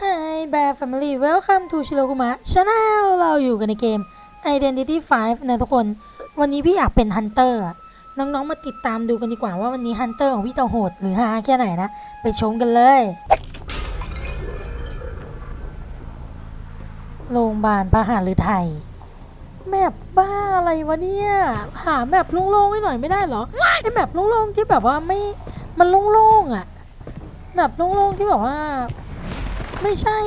Hi Bear Family Welcome to Shirokuma Channel เราอยู่กันในเกม Identity 5 นะทุกคน วันนี้พี่อยากเป็นฮันเตอร์น้องๆ มาติดตามดูกันดีกว่าว่าวันนี้ฮันเตอร์ของพี่จะโหดหรือฮาแค่ไหนนะ ไปชมกันเลย โรงพยาบาลพระหฤทัยแมปบ้าอะไรวะเนี่ย หาแมปโล่งๆให้หน่อยไม่ได้เหรอไอแมปโล่งๆที่แบบว่าไม่มันโล่งๆอะแมปโล่งๆที่แบบว่า ไม่ใช่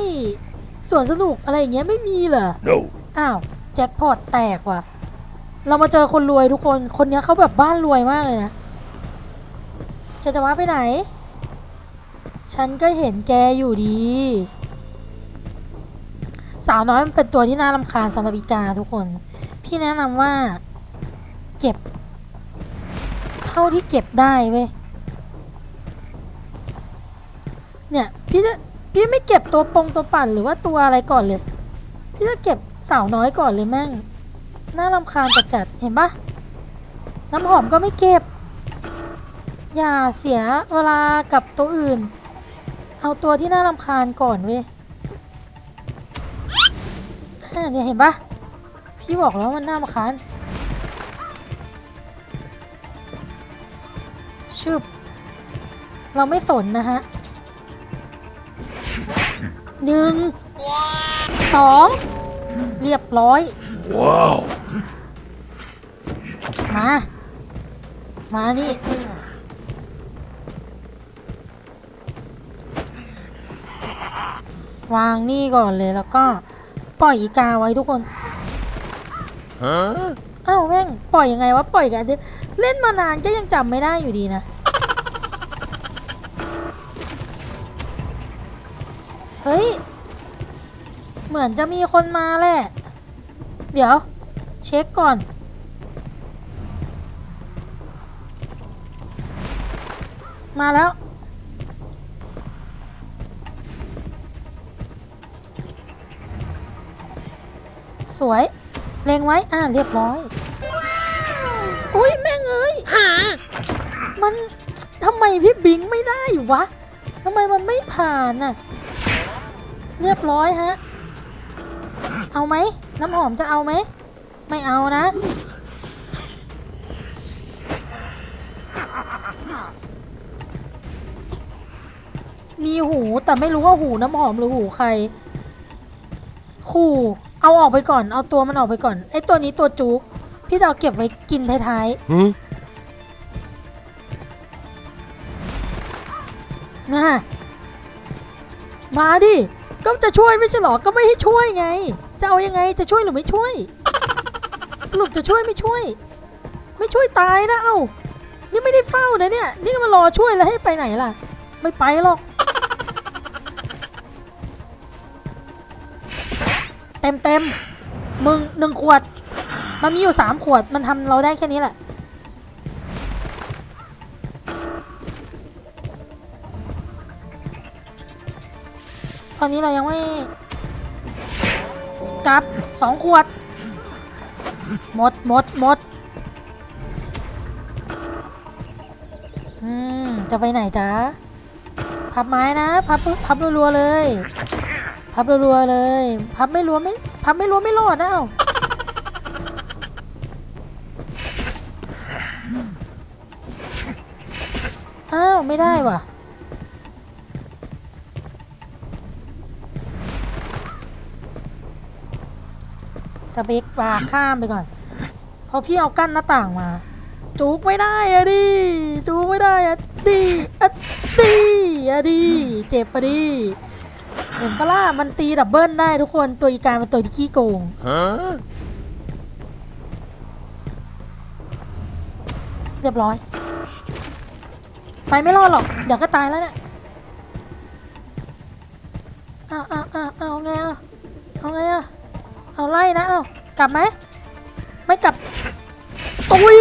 สวนสนุกอะไรอย่างเงี้ยไม่มีเหรอ No. อ้าวแจ็คพอตแตกว่ะ เรามาเจอคนรวยทุกคน คนเนี้ยเขาแบบบ้านรวยมากเลยนะแกจะว่าไปไหน ฉันก็เห็นแกอยู่ดี สาวน้อยมันเป็นตัวที่น่ารำคาญสำหรับอีกาทุกคน พี่แนะนำว่า เก็บ เท่าที่เก็บได้เว้ยเนี่ย พี่จะ พี่ไม่เก็บตัวปงตัวปั่นหรือว่าตัวอะไรก่อนเลย พี่จะเก็บสาวน้อยก่อนเลยแม่ง น่ารำคาญจัดๆเห็นปะน้ำหอมก็ไม่เก็บ อย่าเสียเวลากับตัวอื่น เอาตัวที่น่ารำคาญก่อนเว้ยเนี่ยเห็นปะพี่บอกแล้วมันน่ารำคาญชึบเราไม่สนนะฮะ หนึ่งสองเรียบร้อย Wow. มา มานี่วางนี่ก่อนเลยแล้วก็ปล่อยอีกาไว้ทุกคน Huh? อ้าวแม่งปล่อยยังไงวะปล่อยกันเล่นมานานก็ยังจำไม่ได้อยู่ดีนะ เฮ้ย เหมือนจะมีคนมาแหละ เดี๋ยว เช็คก่อน มาแล้ว สวย เล็งไว้ อ่าเรียบร้อย อุ้ยแม่งเอ้ยมันทำไมพี่บิงไม่ได้วะทำไมมันไม่ผ่านน่ะ เรียบร้อยฮะ เอาไหม น้ำหอมจะเอาไหม ไม่เอานะ มีหูแต่ไม่รู้ว่าหูน้ำหอมหรือหูใครขู่เอาออกไปก่อน เอาตัวมันออกไปก่อน ไอ้ตัวนี้ตัวจุก พี่จะเอาเก็บไว้กินท้าย Hmm? ๆมามาดิ ก็จะช่วยไม่ใช่หรอ ก็ไม่ให้ช่วยไง จะเอายังไง จะช่วยหรือไม่ช่วย สรุปจะช่วยไม่ช่วย ไม่ช่วยตายนะเอ้า นี่ไม่ได้เฝ้านะเนี่ย นี่ก็มารอช่วยแล้วให้ไปไหนล่ะ ไม่ไปหรอก เต็มเต็มมึงหนึ่งขวด มันมีอยู่สามขวด มันทำเราได้แค่นี้แหละ ตอนนี้เรายังไม่กลับสองขวด หมดหมดหมดอืม จะไปไหนจ๊ะ พับไม้นะ พับพับรัวๆเลย พับรัวๆเลย พับไม่รัวไม่ พับไม่รัวไม่รอดนะเอ้าอ้าว ไม่ได้ว่ะ สเปกปลาข้ามไปก่อนพราะพี่เอากั้นหน้าต่างมา จูกไม่ได้อะดิจูกไม่ได้อะดิอะดิอะดิเจ็บปะดิเห็นปะล่ะมันตีดับเบิลได้ทุกคนตัวอีกาเป็นตัวที่ขี้โกงเรียบร้อยไปไม่รอดหรอก เดี๋ยวก็ตายแล้วเนี่ยเอาเอาเอาเอาไงเอาเอาไงเอาเอาไล่นะเอา กลับไหมไม่กลับอุ้ย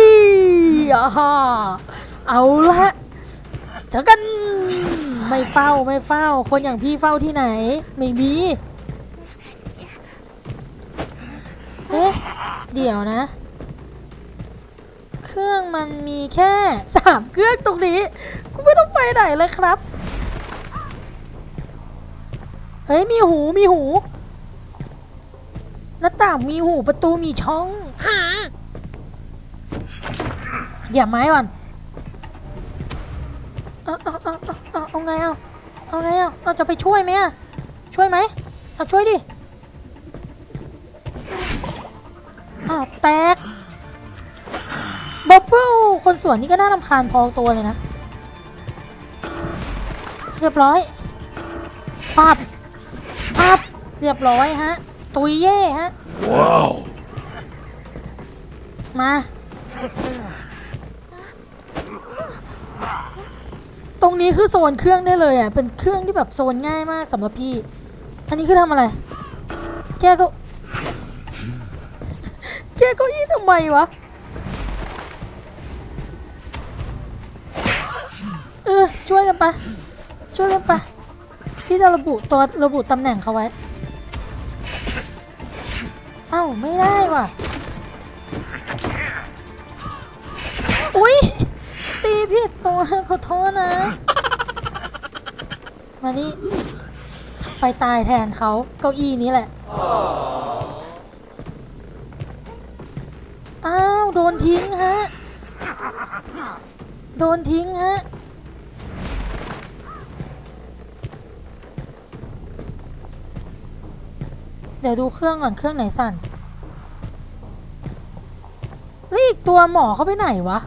อ่าฮ่าเอาละเจอกันไม่เฝ้าไม่เฝ้า คนอย่างพี่เฝ้าที่ไหน ไม่มีเอ๊ะเดี๋ยวนะ เครื่องมันมีแค่สามเครื่องตรงนี้กูไม่ต้องไปไหนเลยครับ เฮ้ยมีหูมีหู หน้าต่างมีหูประตูมีช่องอย่าไม้ก่อนเอาเอาเอาเอาเอาเอาไงเอาเอาไงเอาเราจะไปช่วยไหมอะช่วยไหมเอาช่วยดิอ้าวแตกบับเบิ้ลคนสวนนี่ก็น่ารำคาญพอตัวเลยนะ เรียบร้อยปับปับเรียบร้อยฮะ ตุยเย่ฮะ Wow. มา ตรงนี้คือโซนเครื่องได้เลยอะ เป็นเครื่องที่แบบโซนง่ายมากสำหรับพี่ อันนี้คือทำอะไร แกก็ แกเก็อี้ทำไมวะ เออ ช่วยกันไป ช่วยกันไป พี่จะระบุตัวระบุตำแหน่งเขาไว้ เอ้าไม่ได้ว่ะ อุ๊ยตีผิดตัวขอโทษนะ มานี่ไปตายแทนเขาเก้าอี้นี้แหละ อ้าว โดนทิ้งฮะ โดนทิ้งฮะ เดี๋ยวดูเครื่องก่อนเครื่องไหนสั่นแล้วอีกตัวหมอเขาไปไหนวะ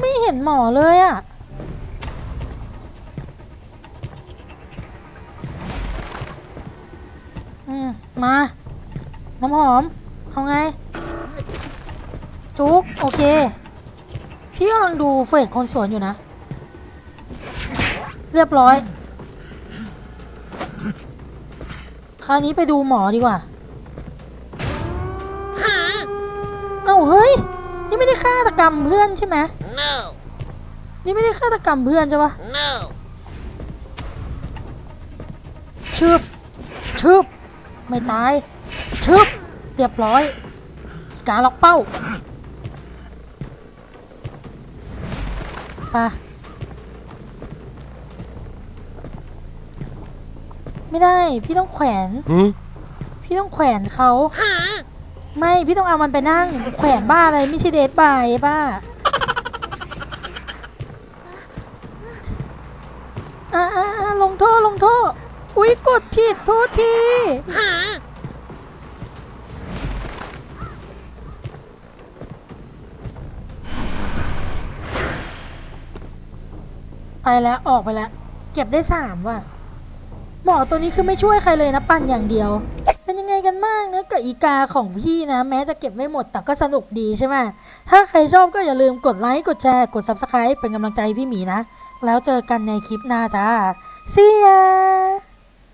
ไม่เห็นหมอเลยอะอืมมา น้ำหอม เอาไง จุก โอเค พี่กำลังดูเฟสคนสวนอยู่นะ เรียบร้อย คราวนี้ไปดูหมอดีกว่าเอ้าเฮ้ย นี่ไม่ได้ฆาตกรรมเพื่อนใช่ไหม No, นี่ไม่ได้ฆาตกรรมเพื่อนใช่ปะ no. ชึบชึบไม่ตายชึบเรียบร้อย การล็อกเป้าไป ไม่ได้ พี่ต้องแขวน Huh? พี่ต้องแขวนเขาไม่พี่ต้องเอามันไปนั่ง แขวนบ้าอะไรไม่ใช่เดทบายบ้าอ่าอ่าอ่าลงโทษลงโทษอุ๊ยกดผิดโทษทีไปแล้วออกไปแล้ว เก็บได้สามว่ะ หมอตัวนี้คือไม่ช่วยใครเลยนะปั่นอย่างเดียว เป็นยังไงกันบ้างเนะกับอีกาของพี่นะ แม้จะเก็บไม่หมดแต่ก็สนุกดีใช่ไหมถ้าใครชอบก็อย่าลืมกดไลค์กดแชร์กด Subscribe เป็นกำลังใจพี่หมีนะ แล้วเจอกันในคลิปหน้าจ้า See ya